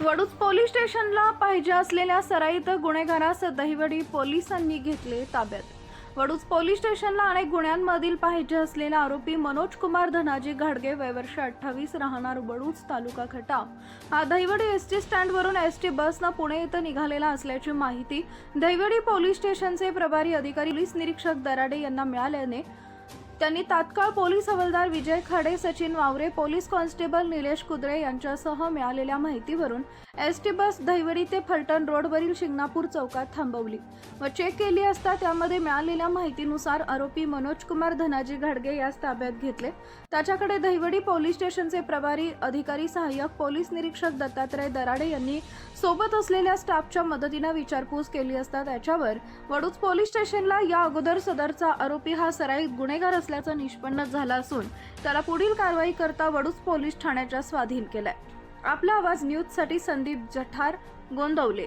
Vaduj police स्टेशनला पाहिजे असलेल्या सराईत गुन्हेगारास दहिवडी पोलिसांनी घेतले ताब्यात. वडूज पोलीस स्टेशनला अनेक गुन्ह्यांमधील पाहिजे असलेला आरोपी मनोज कुमार धनाजी घाडगे वयवर्ष अठ्ठावीस राहणार वडूज तालुका खटाव हा दहिवडी एस टी स्टँडवरून एस टी बसनं पुणे इथं निघालेला असल्याची माहिती दहिवडी पोलीस स्टेशनचे प्रभारी अधिकारी पोलीस निरीक्षक दराडे यांना मिळाल्याने त्यांनी तात्काळ police havaldar Vijay Khade Sachin Waware police constable Nilesh Kudre यांच्यासह मिळालेल्या माहितीवरून एस टी बस दहिवडी ते फलटण रोडवरील शिंगणापूर चौकात थांबवली. व चेक केली असता त्यामध्ये मिळालेल्या माहितीनुसार आरोपी मनोज कुमार धनाजी घाडगे यास ताब्यात घेतले. त्याच्याकडे दहिवडी पोलीस स्टेशनचे प्रभारी अधिकारी सहाय्यक पोलीस निरीक्षक दत्तात्रय दराडे यांनी सोबत असलेल्या स्टाफच्या मदतीनं विचारपूस केली असता त्याच्यावर वडूज पोलीस स्टेशनला या अगोदर सदरचा आरोपी हा सराईत गुन्हेगार असल्याचं निष्पन्न झालं असून त्याला पुढील कारवाई करता वडूज पोलीस ठाण्याच्या स्वाधीन केलाय. आपला आवाज न्यूजसाठी संदीप जठार गोंदवले.